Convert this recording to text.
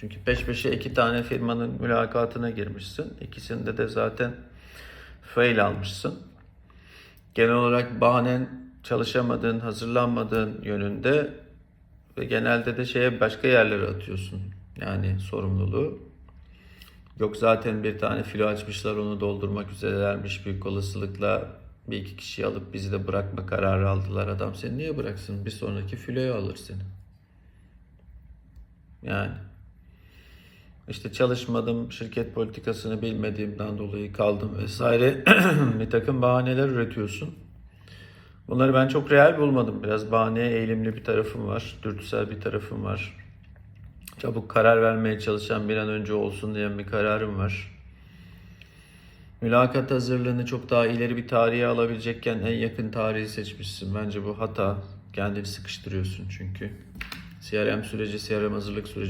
Çünkü peş peşe iki tane firmanın mülakatına girmişsin. İkisinde de zaten fail almışsın. Genel olarak bahanen çalışamadığın, hazırlanmadığın yönünde ve genelde de şeye başka yerlere atıyorsun. Yani sorumluluğu. Yok zaten bir tane filo açmışlar onu doldurmak üzerelermiş büyük olasılıkla bir iki kişiyi alıp bizi de bırakma kararı aldılar. Adam seni niye bıraksın? Bir sonraki filoya alır seni. Yani. İşte çalışmadım, şirket politikasını bilmediğimden dolayı kaldım vesaire. bir takım bahaneler üretiyorsun. Bunları ben çok real bulmadım. Biraz bahaneye eğilimli bir tarafım var. Dürtüsel bir tarafım var. Çabuk karar vermeye çalışan bir an önce olsun diyen bir kararım var. Mülakat hazırlığını çok daha ileri bir tarihe alabilecekken en yakın tarihi seçmişsin. Bence bu hata. Kendini sıkıştırıyorsun çünkü. CRM süreci, CRM hazırlık süreci